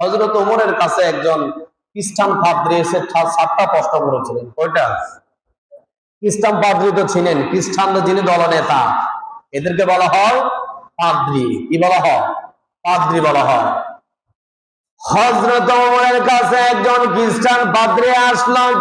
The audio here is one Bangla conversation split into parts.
হজরত ওমরের কাছে একজন খ্রিস্টান পাদ্রী এসে সাতটা প্রশ্ন করেছিলেন। কয়টা? খ্রিস্টান পাদ্রী তো ছিলেন খ্রিস্টানদের যিনি দলনেতা। এদেরকে বলা হয় পাদ্রী। কি বলা হয়? পাদ্রী বলা হয়। হজরত ওমরের কাছে একজন খ্রিস্টান পাদ্রী আসলাম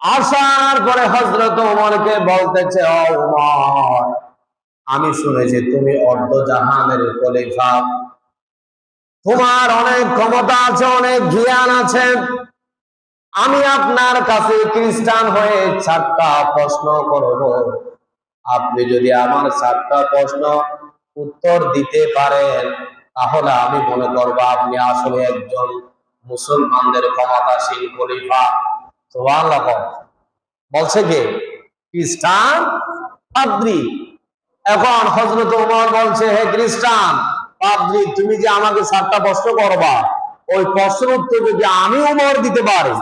আসার পরে হজরত ওমরকে বলতেছে "ও ওমর আমি শুনেছি তুমি অর্ধ জাহানের খলিফা। তোমার অনেক ক্ষমতা আছে, অনেক জ্ঞান আছে। আমি আপনার কাছে খ্রিস্টান হয়ে চারটা প্রশ্ন করব। আপনি যদি আমার চারটা প্রশ্ন উত্তর দিতে পারেন, তাহলে আমি মনে করব আপনি আসলে একজন মুসলমানদের ক্ষমতাশীল খলিফা। বল। বলছে কে? খ্রিস্টান এখন হজরত বলছে, হে খ্রিস্টান পাদ্রী, তুমি যে আমাকে সাতটা প্রশ্ন করবা, ওই প্রশ্নের উত্তর যদি আমি উমর দিতে পারি,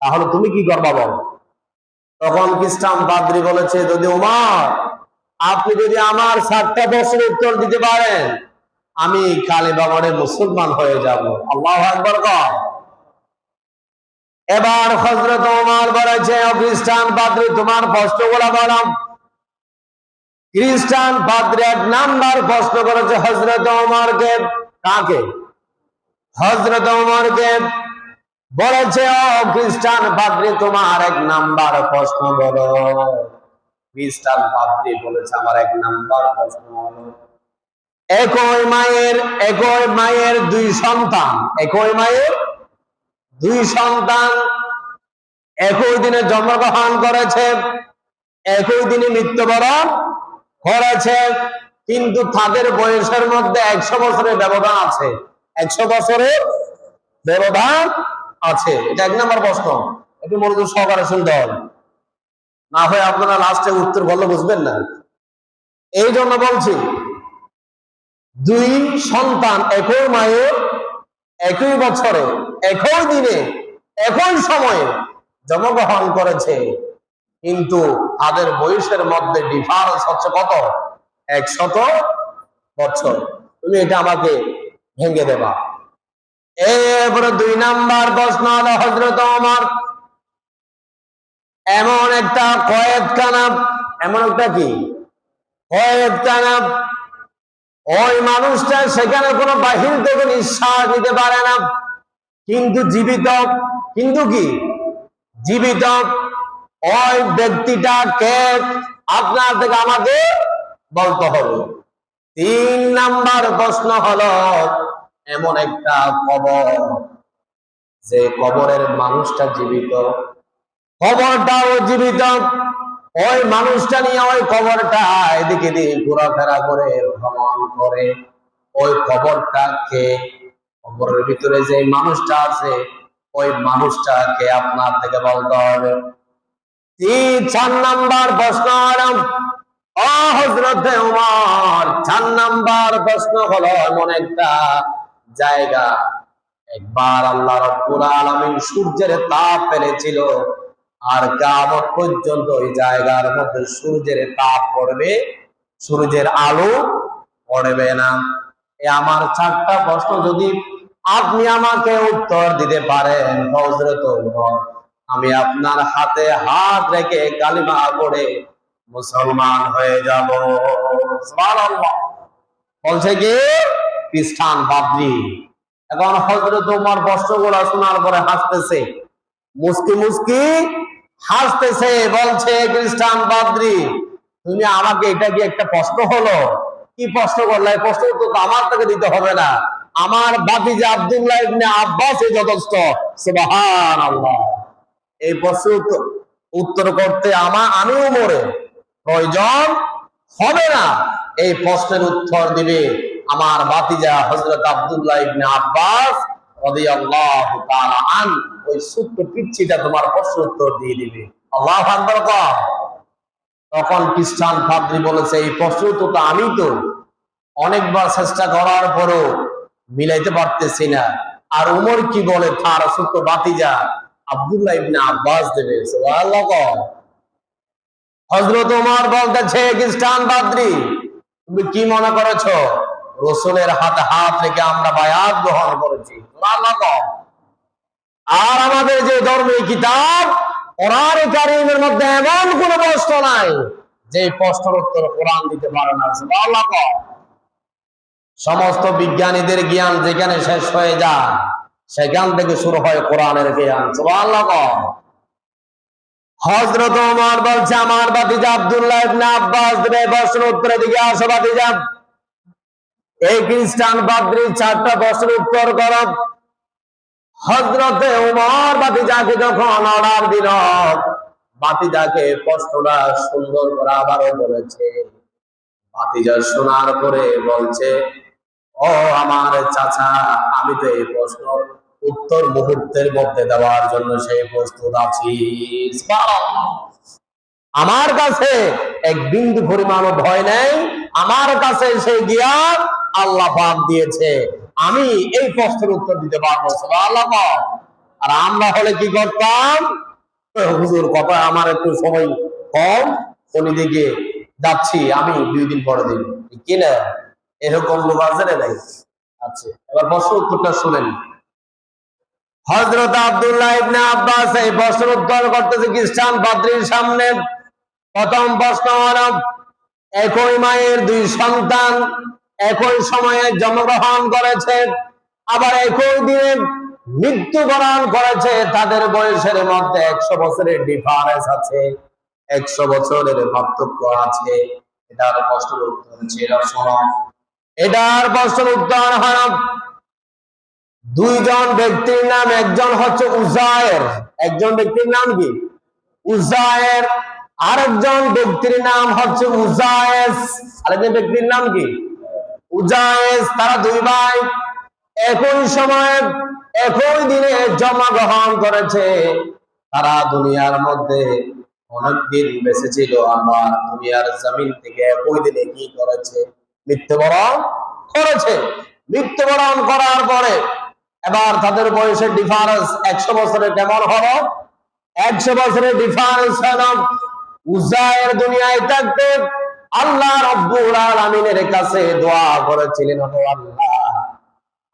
তাহলে তুমি কি করবা বল? তখন খ্রিস্টান পাদ্রী বলেছে, যদি উমর, আপনি যদি আমার সাতটা প্রশ্নের উত্তর দিতে পারেন, আমি কালে বাবারে মুসলমান হয়ে যাব। আল্লাহ একবার কর এবার হজরত ওমর বলেছে, "ও খ্রিস্টান পাদ্রী, তোমার প্রশ্নগুলো বলাম খ্রিস্টান পাদ্রী এক নাম্বার প্রশ্ন করেছে হজরত ওমরকে। কাকে? হজরত ওমরকে। বলেছে, ও খ্রিস্টান পাদ্রী তোমার এক নাম্বার প্রশ্ন বলো। খ্রিস্টান পাদ্রী বলেছে, আমার এক নাম্বার প্রশ্ন একই মায়ের একই মায়ের দুই সন্তান, একই মায়ের দুই সন্তান। একই দিনে জন্মগ্রহণ করেছে, একই দিনে মৃত্যুবরণ করেছে কিন্তু তাদের বয়সের মধ্যে একশো বছরের ব্যবধান আছে। একশো বছরের ব্যবধান আছে। এটা এক নম্বর প্রশ্ন। একটু মনোযোগ সহকারে শুনতে হবে। না হয় আপনারা লাস্টে উত্তর বললে বুঝবেন না। এই জন্য বলছি, দুই সন্তান একই মায়ের, একই বছরে, একই দিনে, একই সময়ে জন্মগ্রহণ করেছে। কিন্তু তাদের বয়সের মধ্যে ডিফারেন্স হচ্ছে কত? একশত বছর। তুমি এটা আমাকে ভেঙে দেবা। এরপরে দুই নাম্বার প্রশ্ন হলো হজরত আমার এমন একটা কয়েদখানা এমন একটা কি? কয়েদখানা ওই মানুষটা সেখানে কোনো বাহির থেকে নিঃশ্বাস নিতে পারে না। কিন্তু জীবিত। কিন্তু কি? জীবিত। ওই ব্যক্তিটা কে? আপনার থেকে আমাকে বলতে হবে। তিন নাম্বার প্রশ্ন হলো, এমন একটা কবর, যে কবরের মানুষটা জীবিত। কবরটাও জীবিত। ওই মানুষটা নিয়ে ওই কবরটা এদিকে দিয়ে ঘোরাফেরা করে, ভ্রমণ করে। ওই কবরটাকে কবরের ভিতরে যে মানুষটা আছে, ওই মানুষটাকে আপনার থেকে বলতে হবে। চার নাম্বার প্রশ্ন হজরত চার নাম্বার প্রশ্ন হলো এমন একটা জায়গা। একবার আল্লাহ রব্বুল সূর্যের তাপ ফেলেছিল আর কামত পর্যন্ত ওই জায়গার মধ্যে সূর্যের তাপ পড়বে, সূর্যের আলো পড়বে না। এ আমার চারটা প্রশ্ন যদি আপনি আমাকে উত্তর দিতে পারেন হজরত উমর। আমি আপনার হাতে হাত রেখে কালিমা পড়ে মুসলমান হয়ে যাব। বলছে কি? খ্রিস্টান পাদ্রী এখন হজরত উমর প্রশ্নগুলো শোনার পরে হাসতেছে। মুস্কি মুস্কি হাসতেছে, বলছে, খ্রিস্টান পাদ্রী তুমি আমাকে এটা কি একটা প্রশ্ন হলো। কি প্রশ্ন করলে? প্রশ্ন তো আমার থেকে দিতে হবে না। আমার বাতিজা আব্দুল্লাহ ইবনে আব্বাস যথেষ্ট। সুবহানাল্লাহ। এই প্রশ্ন উত্তর- উত্তর করতে আমার আমিও মরে। প্রয়োজন হবে না। এই প্রশ্নের উত্তর দিবে আমার বাতিজা হজরত আব্দুল্লাহ ইবনে আব্বাস রাদিয়াল্লাহু তাআলা আন। ওই ছোট্ট পিচ্ছিটা তোমার প্রশ্ন উত্তর দিয়ে দিবে। আল্লাহ আকবার। তখন খ্রিস্টান পাদ্রী বলেছে, এই প্রশ্ন উত্তরটা আমি তো। অনেকবার চেষ্টা করার পরও মিলাইতে পারতেছি না। আর উমর কি বলে তার ছোট্ট বাতিজা আব্দুল্লাহ ইবনে আব্বাস দেবে সুবহানাল্লাহ কর। হজরত উমর বলতেছে, খ্রিস্টান তুমি কি মনে করেছ রসুলের হাতে রেখে আমরা বায়াত গ্রহণ করেছি। আর আমাদের যে ধর্মীয় কিতাব, কোরআন মধ্যে এমন কোন প্রশ্ন নাই, যে প্রশ্নের উত্তর কোরআন দিতে পারে না। সমস্ত বিজ্ঞানীদের জ্ঞান যেখানে শেষ হয়ে যায় সেখান থেকে শুরু হয় কোরআনের জ্ঞান। কও। ওমর বলছে, আমার ভাতিজা আব্দুল্লাহ ইবনে আব্বাস দেবে প্রশ্ন উত্তরের দিকে আসো ভাতিজা। এই খ্রিস্টান পাদ্রীর চারটা প্রশ্নের উত্তর করো। হজরতে উমর বাতিজাকে যখন অর্ডার দিল বাতিজাকে প্রশ্নটা সুন্দর করে আবারও বলেছে। বাতিজা শোনার পরে বলছে ও আমার চাচা, আমি তো এই প্রশ্ন উত্তর মুহূর্তের মধ্যে দেওয়ার জন্য সেই প্রস্তুত আছি। আমার কাছে এক বিন্দু পরিমাণও ভয় নেই। আমার কাছে সেই জ্ঞান আল্লাহ পাক দিয়েছে, আমি এই প্রশ্নের উত্তর দিতে পারব। আল্লাহ আর আমরা হলে কি করতাম? হুজুর কথা আমার একটু সময় কম উনি দিকে যাচ্ছি আমি দুই দিন পরে দিন। কিনা? এরকম লোক আছে নাই। আচ্ছা এবার প্রশ্ন উত্তরটা শুনেন। হজরত আব্দুল্লাহ ইবনে আব্বাস এই প্রশ্ন উত্তর করতেছে খ্রিস্টান পাদ্রীর সামনে। প্রথম প্রশ্ন হলো একই মায়ের দুই সন্তান একই সময়ে জন্মগ্রহণ করেছে আবার একই দিনে মৃত্যুবরণ করেছে তাদের বয়সের মধ্যে একশো বছরের ডিফারেন্স আছে একশো বছরের পার্থক্য আছে। এটার প্রশ্নের উত্তর ছিল শোনো এটার প্রশ্নের উত্তর হলো দুইজন ব্যক্তির নাম, একজন হচ্ছে উজায়ের। একজন ব্যক্তির নাম কি? উজায়ের। আরেকজন ব্যক্তির নাম হচ্ছে উজায়েস। আরেকজন ব্যক্তির নাম কি? উজায়েস। তারা দুই ভাই। একই সময়ে, একই দিনে জন্মগ্রহণ করেছে। তারা দুনিয়ার মধ্যে অনেকদিন বেঁচে ছিল। আমার দুনিয়ার জমিন থেকে একই দিনে কি করেছে? মৃত্যুবরণ করেছে। মৃত্যুবরণ করার পরে এবার তাদের বয়সের ডিফারেন্স একশো বছরের কেমন হলো? একশো বছরের ডিফারেন্স হলো উজায়ের দুনিয়ায় থাকতে আল্লাহ রব্বুল আলামিনের কাছে দোয়া করেছিলেন আল্লাহ,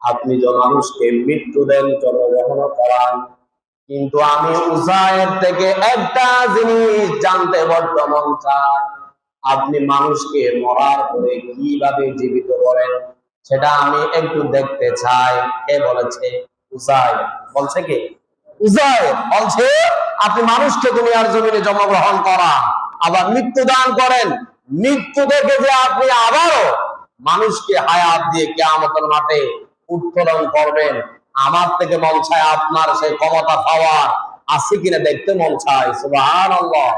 আপনি যে মানুষকে মৃত্যু দেন, জন্মগ্রহণ করান। কিন্তু আমি উজায়ের থেকে একটা জিনিস জানতে বড্ড মন চাই। আপনি মানুষকে মরার পরে কীভাবে জীবিত করেন, সেটা আমি একটু দেখতে চাই। কে বলেছে? উজায় বলছে কি? উজায় বলছে, আপনি মানুষকে দুনিয়ার জমিনে জন্মগ্রহণ করা, আবার মৃত্যু দান করেন। মৃত্যু থেকে যে আপনি আবারও মানুষকে হায়াত দিয়ে কেয়ামতের মাঠে উত্তোলন করবেন। আমার থেকে মন চায় আপনার সেই ক্ষমতা পাওয়ার। আছে কিনা দেখতে মন চায়? সুবহানাল্লাহ।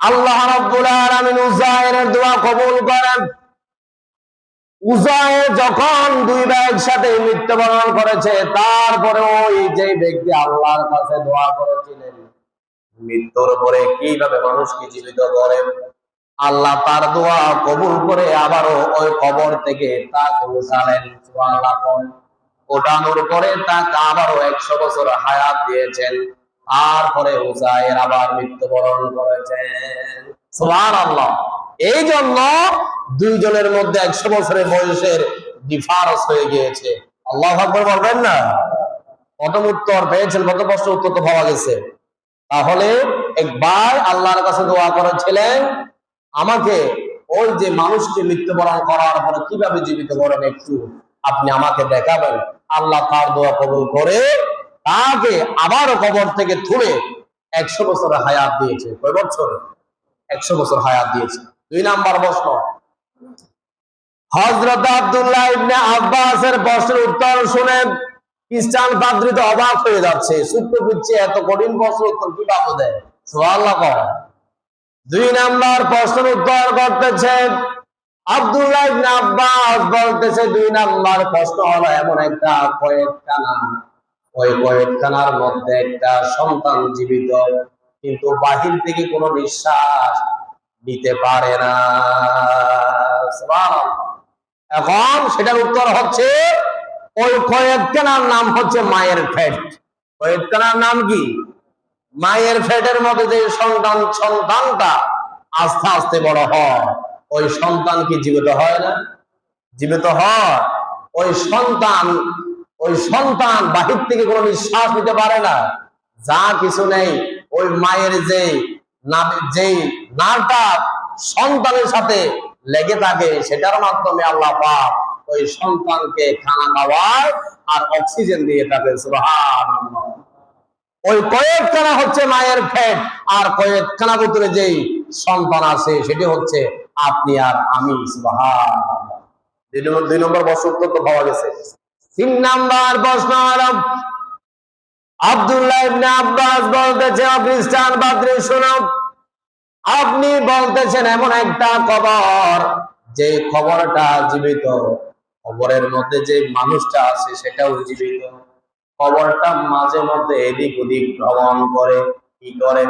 আল্লাহ রাব্বুল আলামিন উজায়ের দোয়া কবুল করেন। উজায়ের যখন দুই ভাই একসাথে মৃত্যুবরণ করেছে, তারপরে ওই যে ব্যক্তি আল্লাহর কাছে দোয়া করেছিলেন, মৃত্যুর পরে কীভাবে মানুষকে জীবিত করেন আল্লাহ তার দোয়া কবুল করে আবারও ওই কবর থেকে তাকে উঠালেন। ওঠানোর পরে তাকে আবারও একশো বছর হায়াত দিয়েছেন। তারপরে উজায়ের আবার মৃত্যুবরণ করেছেন এই জন্য দুইজনের মধ্যে একশো বছরের বয়সের ডিফারেন্স হয়ে গিয়েছে। আল্লাহ বলবেন না? প্রথম উত্তর পেয়েছেন, কত প্রশ্ন উত্তর তো পাওয়া গেছে। তাহলে একবার আল্লাহর কাছে দোয়া করেছিলেন, আমাকে ওই যে মানুষকে মৃত্যুবরণ করার পরে কীভাবে জীবিত করেন একটু আপনি আমাকে দেখাবেন। আল্লাহ তার দোয়া কবুল করে তাকে আবারও কবর থেকে তুলে একশো বছরের হায়াত দিয়েছে। কয় বছর? একশো বছর হায়াত দিয়েছে। দুই নাম্বার প্রশ্ন। হজরত আব্দুল্লাহ ইবনে আব্বাসের প্রশ্নের উত্তর শুনে খ্রিস্টান পাদ্রী তো অবাক হয়ে যাচ্ছে। সূত্র পিচ্ছে এত কঠিন প্রশ্ন উত্তর কীভাবে দেয়? সুবহানাল্লাহ কর দুই নাম্বার প্রশ্নের উত্তর করতেছে আব্দুল্লাহ ইবনে আব্বাস। বলতেছে দুই নাম্বার প্রশ্ন হলো এমন একটা কয়েকখানা ওই কয়েকখানার মধ্যে একটা সন্তান জীবিত, কিন্তু বাহির থেকে কোনো নিঃশ্বাস নিতে পারে না। এখন সেটার উত্তর হচ্ছে, ওই কয়েকখানার নাম হচ্ছে মায়ের ফেট। কয়েকখানার নাম কি? মায়ের ফেটের মধ্যে যে সন্তান, সন্তানটা আস্তে আস্তে বড় হয়, ওই সন্তান কি জীবিত হয় না? জীবিত হয়। ওই সন্তান ওই সন্তান বাহির থেকে কোনো নিঃশ্বাস নিতে পারে না। যা কিছু নেই, ওই মায়ের যে যেই নারটা সন্তানের সাথে লেগে থাকে, সেটার মাধ্যমে আল্লাহ পাক ওই সন্তানকে খানা খাওয়ায় আর অক্সিজেন দিয়ে থাকে ওই কয়েকখানা হচ্ছে মায়ের ফ্যাট, আর কয়েকখানা ভিতরে যেই সন্তান আছে, সেটি হচ্ছে আপনি আর আমি দুই নম্বর বছর তো পাওয়া গেছে। তিন নাম্বার প্রশ্ন আপনি বলতেছেন এমন একটা খবর, যে খবরটা জীবিত। খবরের মধ্যে যে মানুষটা আছে, সেটাও জীবিত। খবরটা মাঝে মধ্যে এদিক ওদিক ভ্রমণ করে, কি করে?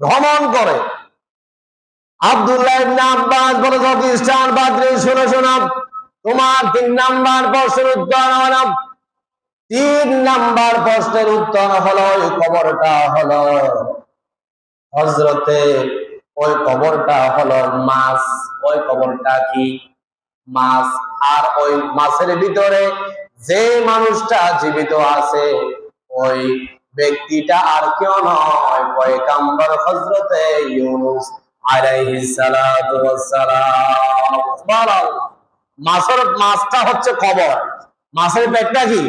ভ্রমণ করে। আব্দুল্লাহ ইবনে আব্বাস বলে খ্রিস্টান বাদ্রি, শুনো, শোনো। তোমার তিন নাম্বার প্রশ্নের উত্তর হলো তিন নাম্বার প্রশ্নের উত্তর হলো, ওই খবরটা হলো। হজরতে ওই কবরটা হলো মাছ। ওই কবরটা কি? মাছ। আর ওই মাছের ভিতরে যে মানুষটা জীবিত আছে, ওই ব্যক্তিটা আর কেউ নয়। পয়গাম্বর হজরতে ইউনুস আলাইহিস সালাতু ওয়াস সালাম। মাছের মাছটা হচ্ছে খবর। মাছের পেটটা কি?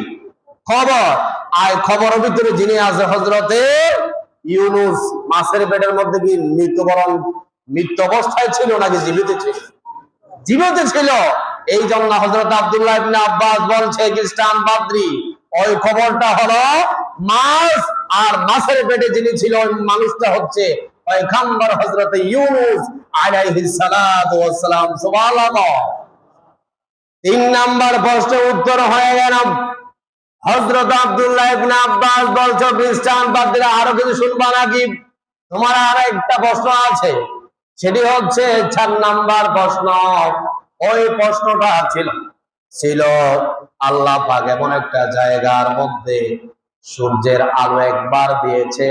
খবর। আর খবরের ভিতরে যিনি আছে হজরতে ইউনুস। মাছের পেটের মধ্যে কি মৃত্যুবরণ মৃত্যু অবস্থায় ছিল নাকি জীবিত ছিল? জীবিত ছিল। এই জন্য হজরত আব্দুল্লাহ ইবনে আব্বাস বলছে, খ্রিস্টান পাদ্রী ওই খবরটা হলো মাছ আর মাছের পেটে যিনি ছিল ওই মানুষটা হচ্ছে ওই খাম্বার হজরত ইউনুস আলাইহিস সালাতু ওয়াস সালাম। সুবহানাল্লাহ। তিন নাম্বার প্রশ্নের উত্তর হয়ে গেল। হজরত আব্দুল্লাহ ইবনে আব্বাস বলছো, খ্রিস্টান বাদীরা আরও কিছু শুনবা নাকি? তোমার আর একটা প্রশ্ন আছে, সেটি হচ্ছে চার নাম্বার প্রশ্ন। ওই প্রশ্নটা ছিল ছিল আল্লাহ পাক এমন একটা জায়গার মধ্যে সূর্যের আলো একবার দিয়েছে,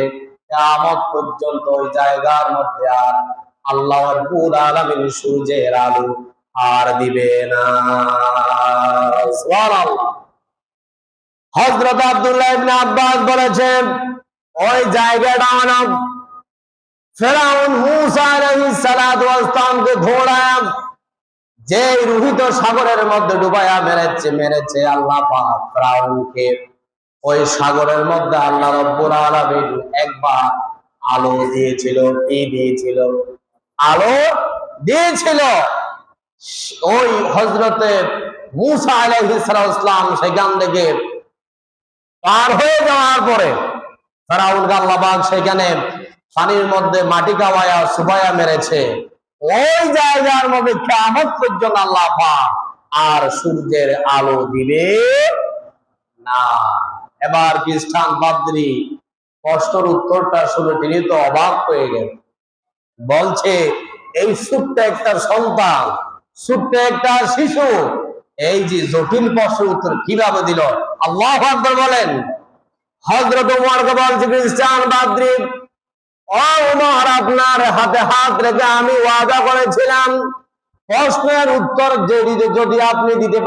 কিয়ামত পর্যন্ত ওই জায়গার মধ্যে আর আল্লাহ আলামিন সূর্যের আলো আর দিবে না। হযরত আব্দুল্লাহ ইবনে আব্বাস বলেছেন, ওই জায়গাটা হলো ফেরাউন মুসা আলাইহিস যে রুহিত সাগরের মধ্যে ডুবাইয়া মেরেছে মেরেছে আল্লাহ পাক ফেরাউনকে। ওই সাগরের মধ্যে আল্লাহ রব্বুল আলামিন একবার আলো দিয়েছিল, কি দিয়েছিল? আলো দিয়েছিল। ওই হজরতে মুসা আলাইহিস সালাম সেখান থেকে পার হয়ে যাওয়ার পরে ফেরাউন আল্লাহবাগ সেখানে পানির মধ্যে মাটি কাওয়ায়া সুবায়া মেরেছে। ওই জায়গার মধ্যে কেমন পর্যন্ত আল্লাহ আর সূর্যের আলো দিবে না। এবার খ্রিস্টান পাদ্রী প্রশ্নের উত্তরটা শুনে তিনি তো অবাক হয়ে গেলেন। বলছে, এই ছোট্ট একটা সন্তান ছোট্ট একটা শিশু। এই যে জটিল প্রশ্নের উত্তর কীভাবে দিল? আল্লাহ বলেন আপনার দিতে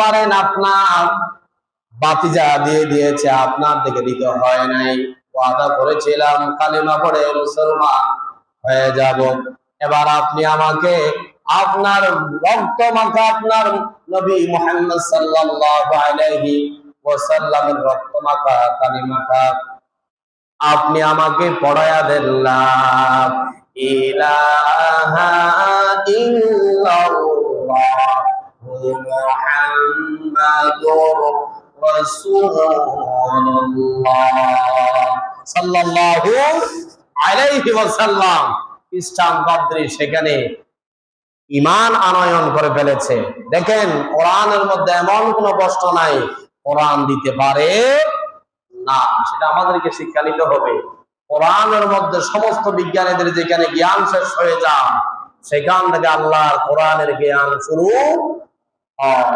বাতিজা দিয়ে দিয়েছে, আপনার দিতে হয় নাই। ওয়াদা করেছিলাম, কালিমা পড়ে মুসলমান হয়ে যাব। এবার আপনি আমাকে আপনার রক্ত মাখা আপনার নবী মুহাম্মদ সাল্লাল্লাহু আলাইহি ওয়াসাল্লামের রক্ত মাখা আপনি আমাকে পড়ায়া দিল্লাম ইলাহা ইল্লাল্লাহ মুহাম্মাদুর রাসূলুল্লাহ। সাল্লাল্লাহু আলাইহি ওয়াসাল্লাম। খ্রিস্টান বাদ্রি সেখানে ইমান আনয়ন করে ফেলেছে। দেখেন, কোরআনের মধ্যে এমন কোনো কষ্ট নাই, কোরআন দিতে পারে না, সেটা আমাদেরকে শিক্ষা নিতে হবে। কোরআনের মধ্যে সমস্ত বিজ্ঞানীদের যেখানে জ্ঞান শেষ হয়ে যায় সেখান থেকে আল্লাহর কোরআনের জ্ঞান শুরু হয়